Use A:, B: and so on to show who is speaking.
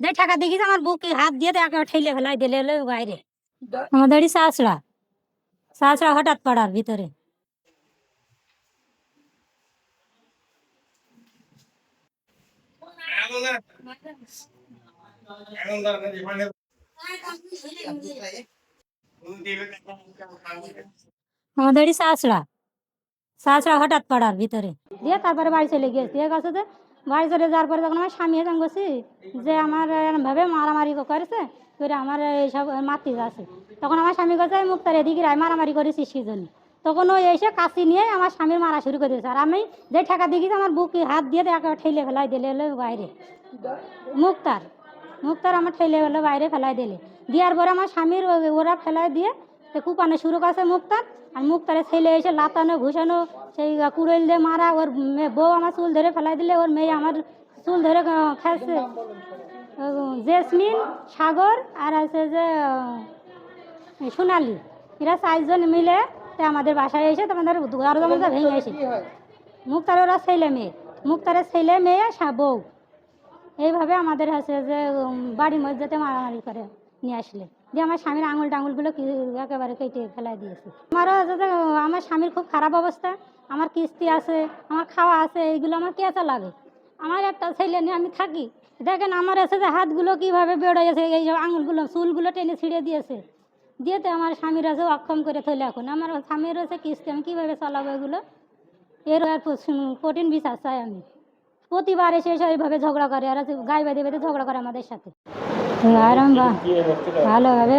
A: যে টাকা দেখিস আমার বুকে হাত দিয়ে একেবারে ঠেলে ফেলাই দিলে এলো বাইরে। আমাদের শাসড়া শাসড়া হঠাৎ পাড়ার ভিতরে। আমাদের শাসড়া শাসড়া হঠাৎ পাড়ার ভিতরে। দিয়ে তারপরে বাড়ি চলে গিয়েছি দিয়ে যে বাড়ি চলে যাওয়ার পরে তখন আমার স্বামী এখানে গেছি যে আমার এরমভাবে মারামারি করেছে করে আমার এইসব মাতি আছে তখন আমার স্বামী কাছে মুক্তার এদিকে রায় মারামারি করেছিস কি জন্য তখন ওই এসে কাশি নিয়ে আমার স্বামীর মারা শুরু করে দিয়েছে। আর আমি যে ঠেকা দিয়েছি আমার বুকে হাত দিয়ে একেবারে ঠেলে ফেলাই দিলে, এলো বাইরে। মুক্তার মুক্তার আমার ঠেলে হলো বাইরে ফেলাই দিলে। দেওয়ার পরে আমার স্বামীর ওরা ফেলাই দিয়ে তো কুপানে শুরু করছে মুক্তার আর মুক্তারে ছেলে এসে লাতানো ঘুষানো সেই কুড়েল দিয়ে মারা ওর মেয়ে বউ আমার চুল ধরে ফেলাই দিলে ওর মেয়ে আমার চুল ধরে খেলছে জেসমিন সাগর আর আছে যে সোনালি। এরা চারজন মিলে তো আমাদের বাসায় এসে তোমাদের দরজা মজা ভেঙে এসে। মুক্তার ওরা ছেলে মেয়ে। মুক্তারের ছেলে মেয়ে সা- বউ। এইভাবে আমাদের আছে যে বাড়ির মধ্যেতে মারামারি করে নিয়ে আসলে। দিয়ে আমার স্বামীর আঙুল টাঙুলগুলো একেবারে কেটে ফেলাই দিয়েছে। আমারও আমার স্বামীর খুব খারাপ অবস্থা। আমার কিস্তি আছে, আমার খাওয়া আছে, এইগুলো আমার কেঁচা লাগে। আমার একটা ছেলে নিয়ে আমি থাকি। দেখেন আমার আছে যে হাতগুলো কীভাবে বেড়েছে এই যে আঙুলগুলো, চুলগুলো টেনে ছিঁড়ে দিয়েছে। দিয়ে তো আমার স্বামীর আছে অক্ষম করে থইলে এখন। আমার স্বামীর আছে কিস্তি, আমি কীভাবে চালাবো এগুলো? এর আর কঠিন বিচার চাই আমি। প্রতিবার এসে এসে এইভাবে ঝগড়া করে, আর গায়ে বেঁধে বেঁধে ঝগড়া করে আমাদের সাথে। আর আমি বা- ভালোভাবে